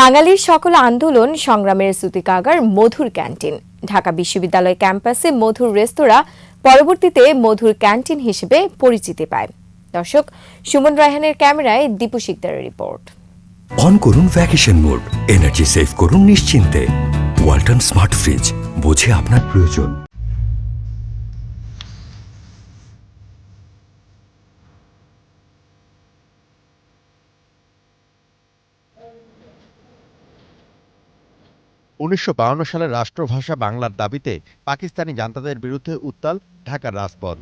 বাঙালির সকল আন্দোলন সংগ্রামের শ্রুতিকাগার মধুর ক্যান্টিন। ঢাকা বিশ্ববিদ্যালয় ক্যাম্পাসে মধুর রেস্তোরাঁ পরবর্তীতে মধুর ক্যান্টিন হিসেবে পরিচিতি পায়। দর্শক, সুমন রায়হানের ক্যামেরায় দীপু শিকদারের রিপোর্ট। অন করুন ভ্যাকেশন মোড এনার্জি সেভ করুন নিশ্চিন্তে। ওয়ালটন স্মার্ট ফ্রিজ, বোঝে আপনার প্রয়োজন। উনিশশো সালের রাষ্ট্রভাষা বাংলার দাবিতে পাকিস্তানি জান্তাদের বিরুদ্ধে উত্তাল ঢাকার রাজপথ।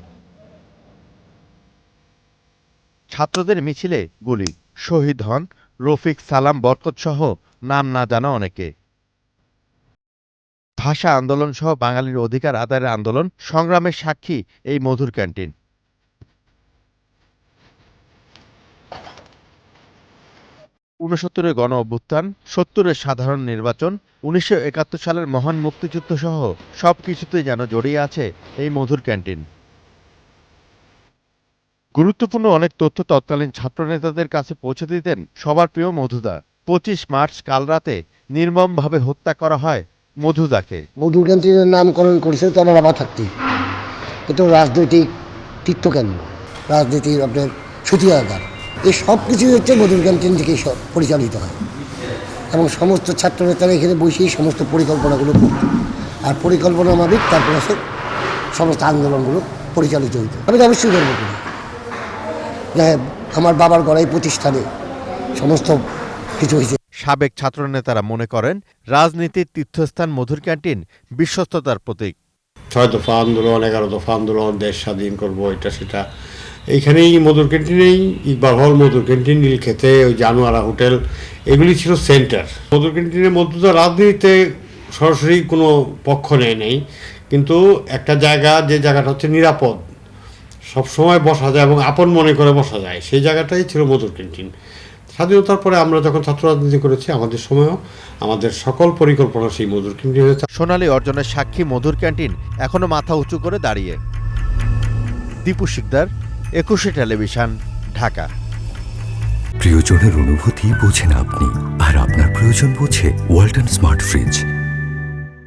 ছাত্রদের মিছিলে গুলি, শহীদ হন রফিক সালাম বরকত সহ নাম না জানা অনেকে। ভাষা আন্দোলন সহ বাঙালির অধিকার আদায়ের আন্দোলন সংগ্রামের সাক্ষী এই মধুর ক্যান্টিন। ঊনসত্তরের গণ অভ্যুত্থান, সত্তরের সাধারণ নির্বাচন, উনিশশো একাত্তর সালের মহান মুক্তিযুদ্ধ সহ সব কিছুতেই যেন জড়িয়ে আছে এই মধুর ক্যান্টিন। গুরুত্বপূর্ণ অনেক তথ্য তৎকালীন ছাত্রনেতাদের কাছে পৌঁছে দিতেন সবার প্রিয় মধুদা। পঁচিশ মার্চ কাল রাতে নির্মমভাবে হত্যা করা হয় মধুদাকে। মধুর ক্যান্টিনের নামকরণ করেছে তারা রাবা থাকতেই এটা রাজনৈতিক তীর্থকেন্দ্র রাজনীতির আপনার ছুটিয়াগার। এই সব কিছুই হচ্ছে মধুর ক্যান্টিন থেকেই সব পরিচালিত হয়। এবং সমস্ত ছাত্র নেতারা এখানে বসেই সমস্ত পরিকল্পনাগুলো করত আর পরিকল্পনা মাফিক তারপরে সে সমস্ত আন্দোলনগুলো পরিচালিত হইত আমি তো অবশ্যই গর্ব করি। যে আমার বাবার গড়াই প্রতিষ্ঠানে সমস্ত কিছু হয়েছে। সাবেক ছাত্রনেতারা মনে করেন রাজনীতির তীর্থস্থান মধুর ক্যান্টিন বিশ্বস্ততার প্রতীক। ছয় দফা আন্দোলন এগারো দফা আন্দোলন দেশ স্বাধীন করব এটা সেটা। এইখানেই মধুর ক্যান্টিনেই ইকবাল হল, মধুর ক্যান্টিন নীল খেতে ওই জানুয়ারা হোটেল, এগুলি ছিল সেন্টার। মধুর ক্যান্টিনের মধ্যে রাজনীতিতে সরাসরি কোনো পক্ষ নেয় নেই, কিন্তু একটা জায়গা, যে জায়গাটা হচ্ছে নিরাপদ, সবসময় বসা যায় এবং আপন মনে করে বসা যায়, সেই জায়গাটাই ছিল মধুর ক্যান্টিন স্বাধীনতার পরে আমরা যখন ছাত্র রাজনীতি করেছি, আমাদের সময়ও আমাদের সকল পরিকল্পনা সেই মধুর ক্যান্টিনে সোনালী অর্জনের সাক্ষী মধুর ক্যান্টিন এখনও মাথা উঁচু করে দাঁড়িয়ে। দীপু শিকদার একুশে টেলিভিশন ঢাকা। প্রিয়জনের অনুভূতি বোঝেন আপনি আর আপনার প্রয়োজন বোঝে ওয়ালটন স্মার্ট ফ্রিজ।